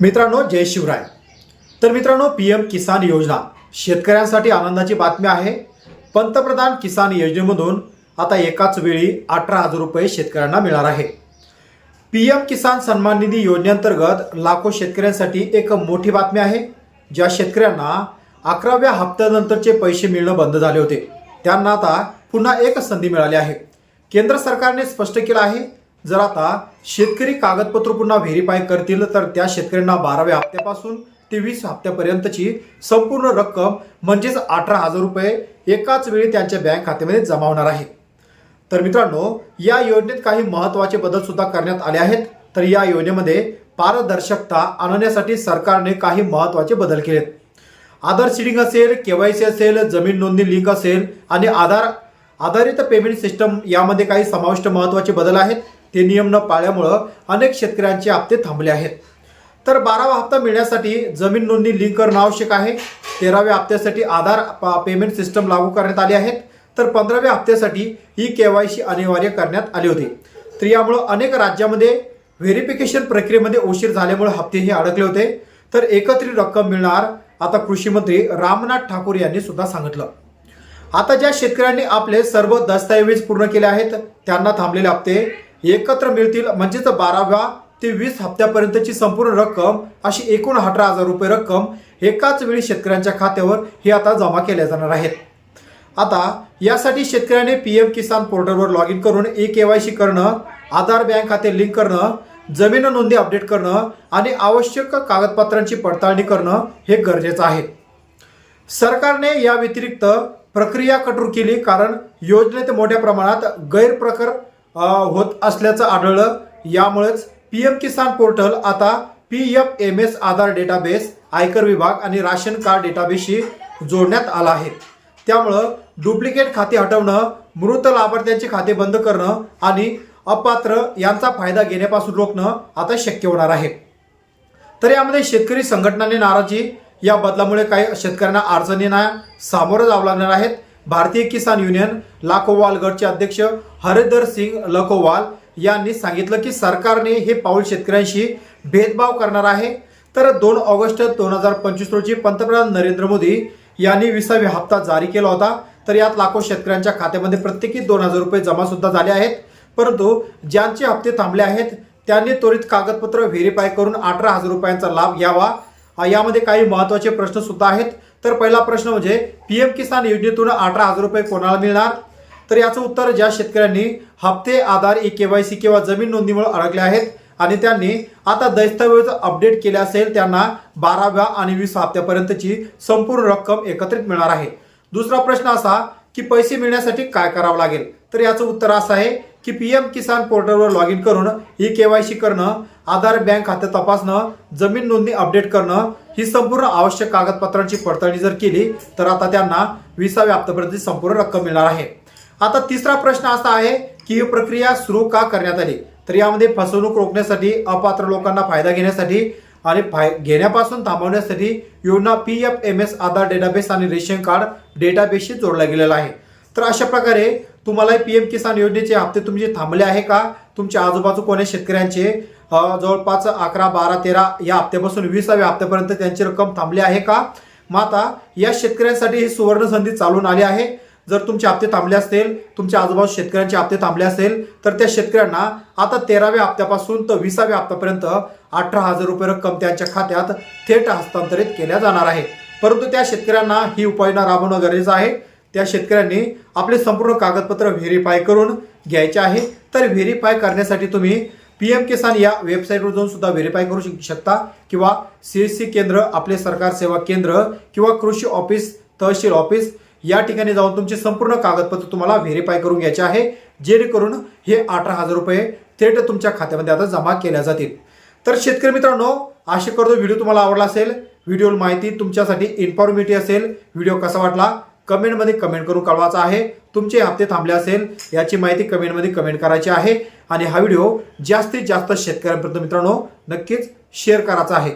मित्रांनो जय शिवराय. तर मित्रांनो पी एम किसान योजना. शेतकऱ्यांसाठी आनंदाची बातमी आहे. पंतप्रधान किसान योजनेमधून आता एकाच वेळी अठरा हजार रुपये शेतकऱ्यांना मिळणार आहे. पी एम किसान सन्मान निधी योजनेअंतर्गत लाखो शेतकऱ्यांसाठी एक मोठी बातमी आहे ज्या शेतकऱ्यांना अकराव्या हप्त्यानंतरचे पैसे मिळणं बंद झाले होते. त्यांना आता पुन्हा एक संधी मिळाली आहे. केंद्र सरकारने स्पष्ट केलं आहे जर आता शेतकरी कागदपत्र पुन्हा व्हेरीफाय करतील तर त्या शेतकऱ्यांना बाराव्या हप्त्यापासून ते वीस हप्त्यापर्यंतची संपूर्ण रक्कम म्हणजेच अठरा हजार रुपये एकाच वेळी त्यांच्या बँक खात्यामध्ये जमा होणार आहे. तर मित्रांनो या योजनेत काही महत्त्वाचे बदल सुद्धा करण्यात आले आहेत. तर या योजनेमध्ये पारदर्शकता आणण्यासाठी सरकारने काही महत्त्वाचे बदल केलेत. आधार सीडिंग असेल केवायसी असेल जमीन नोंदणी लिंक असेल आणि आधार आधारित पेमेंट सिस्टम यामध्ये काही समाविष्ट महत्त्वाचे बदल आहेत. ते नियम न पाळल्यामुळं अनेक शेतकऱ्यांचे हप्ते थांबले आहेत. तर बारावा हप्ता मिळण्यासाठी जमीन नोंदणी लिंक करणं आवश्यक आहे. तेराव्या हप्त्यासाठी आधार प- पेमेंट सिस्टम लागू करण्यात आली आहेत. तर पंधराव्या हप्त्यासाठी ई के वाय सी अनिवार्य करण्यात आले होते. तर यामुळं अनेक राज्यामध्ये व्हेरिफिकेशन प्रक्रियेमध्ये उशीर झाल्यामुळे हप्ते हे अडकले होते. तर एकत्रित रक्कम मिळणार आता कृषी मंत्री रामनाथ ठाकूर यांनी सुद्धा सांगितलं. आता ज्या शेतकऱ्यांनी आपले सर्व दस्तऐवज पूर्ण केले आहेत त्यांना थांबलेले हप्ते एकत्र मिळतील. म्हणजेच बाराव्या ते वीस हप्त्यापर्यंतची संपूर्ण रक्कम अशी एकूण अठरा हजार रुपये रक्कम एकाच वेळी शेतकऱ्यांच्या खात्यावर ही आता जमा केल्या जाणार आहेत. आता यासाठी शेतकऱ्याने पी एम किसान पोर्टलवर लॉग इन करून ए के वाय सी करणं आधार बँक खाते लिंक करणं जमीन नोंदी अपडेट करणं आणि आवश्यक कागदपत्रांची पडताळणी करणं हे गरजेचं आहे. सरकारने या व्यतिरिक्त प्रक्रिया कठोर केली कारण योजनेत मोठ्या प्रमाणात गैरप्रकार होत असल्याचं आढळलं. यामुळेच पी एम किसान पोर्टल आता P F M S Aadhaar database आयकर विभाग आणि राशन कार्ड डेटाबेसशी जोडण्यात आला आहे. त्यामुळं डुप्लिकेट खाते हटवणं मृत लाभार्थ्यांचे खाते बंद करणं आणि अपात्र यांचा फायदा घेण्यापासून रोखणं आता शक्य होणार आहे. तर यामध्ये शेतकरी संघटनांनी नाराजी या बदलामुळे काही शेतकऱ्यांना अडचणींना सामोरं जावं लागणार आहेत. भारतीय किसान युनियन लाखोवाल गटचे अध्यक्ष हरिदर सिंग लखोवाल यांनी सांगितलं की सरकारने हे पाऊल शेतकऱ्यांशी भेदभाव करणार आहे. तर दोन ऑगस्ट दोन हजार पंचवीस रोजी पंतप्रधान नरेंद्र मोदी यांनी विसावी हप्ता जारी केला होता. तर यात लाखो शेतकऱ्यांच्या खात्यामध्ये प्रत्येकी दोन हजार रुपये जमा सुद्धा झाले आहेत. परंतु ज्यांचे हप्ते थांबले आहेत त्यांनी त्वरित कागदपत्र व्हेरीफाय करून अठरा हजार रुपयांचा लाभ घ्यावा. यामध्ये काही महत्त्वाचे प्रश्न सुद्धा आहेत. तर पहिला प्रश्न म्हणजे पी एम किसान योजनेतून अठरा हजार रुपये कोणाला मिळणार? तर याचं उत्तर ज्या शेतकऱ्यांनी हप्ते आधार ई केवायसी किंवा जमीन नोंदणीमुळे अडकले आहेत आणि त्यांनी आता दस्तऐवज अपडेट केले असेल त्यांना बाराव्या आणि वीस हप्त्यापर्यंतची संपूर्ण रक्कम एकत्रित मिळणार आहे. दुसरा प्रश्न असा की पैसे मिळण्यासाठी काय करावं लागेल? तर याचं उत्तर असं आहे की पी एम किसान पोर्टलवर लॉग इन करून ई के वाय सी करणं आधार बँक खाते तपासणं जमीन नोंदणी अपडेट करणं ही संपूर्ण आवश्यक कागदपत्रांची पडताळणी जर केली तर आता त्यांना विसाव्या हप्त्यापर्यंत संपूर्ण रक्कम मिळणार आहे. आता तिसरा प्रश्न असा आहे की ही प्रक्रिया सुरू का करण्यात आली? तर यामध्ये फसवणूक रोखण्यासाठी अपात्र लोकांना फायदा घेण्यासाठी आणि फाय घेण्यापासून थांबवण्यासाठी योजना P F M S Aadhaar database आणि रेशन कार्ड डेटाबेसशी जोडला गेलेला आहे. तर अशा प्रकारे तुम्हाला पी एम किसान योजनेचे हप्ते तुमचे थांबले आहे का? तुमच्या आजूबाजू कोण्या शेतकऱ्यांचे. जवळपास अकरा बारा तेरा या हप्त्यापासून विसाव्या हप्त्यापर्यंत त्यांची रक्कम थांबली आहे का? मग आता या शेतकऱ्यांसाठी ही सुवर्ण संधी चालून आली आहे. जर तुमचे हप्ते थांबले असतील तुमच्या आजूबाजू शेतकऱ्यांचे हप्ते थांबले असेल तर त्या शेतकऱ्यांना आता तेराव्या हप्त्यापासून तर विसाव्या हप्त्यापर्यंत अठरा हजार रुपये रक्कम त्यांच्या खात्यात थेट हस्तांतरित केल्या जाणार आहे. परंतु त्या शेतकऱ्यांना ही उपाययोजना राबवणं गरजेचं आहे. त्या शेतकऱ्यांनी आपले संपूर्ण कागदपत्र व्हेरीफाय करून घ्यायचे आहे. तर व्हेरीफाय करण्यासाठी तुम्ही पी एम किसान या वेबसाईटवर जाऊन सुद्धा व्हेरीफाय करू शकता किंवा सी एस सी केंद्र आपले सरकार सेवा केंद्र किंवा कृषी ऑफिस तहसील ऑफिस या ठिकाणी जाऊन तुमचे संपूर्ण कागदपत्र तुम्हाला व्हेरीफाय करून घ्यायचे आहे. जेणेकरून हे अठरा हजार रुपये थेट तुमच्या खात्यामध्ये आता जमा केल्या जातील. तर शेतकरी मित्रांनो आशा करतो व्हिडिओ तुम्हाला आवडला असेल. व्हिडिओ माहिती तुमच्यासाठी इन्फॉर्मेटिव्ह असेल. व्हिडिओ कसा वाटला? कमेंटमध्ये कमेंट करून कळवायचा आहे. तुमचे हप्ते थांबले असेल याची माहिती कमेंटमध्ये कमेंट करायची आहे. आणि हा व्हिडिओ जास्तीत जास्त शेतकऱ्यांपर्यंत मित्रांनो नक्कीच शेअर करायचा आहे.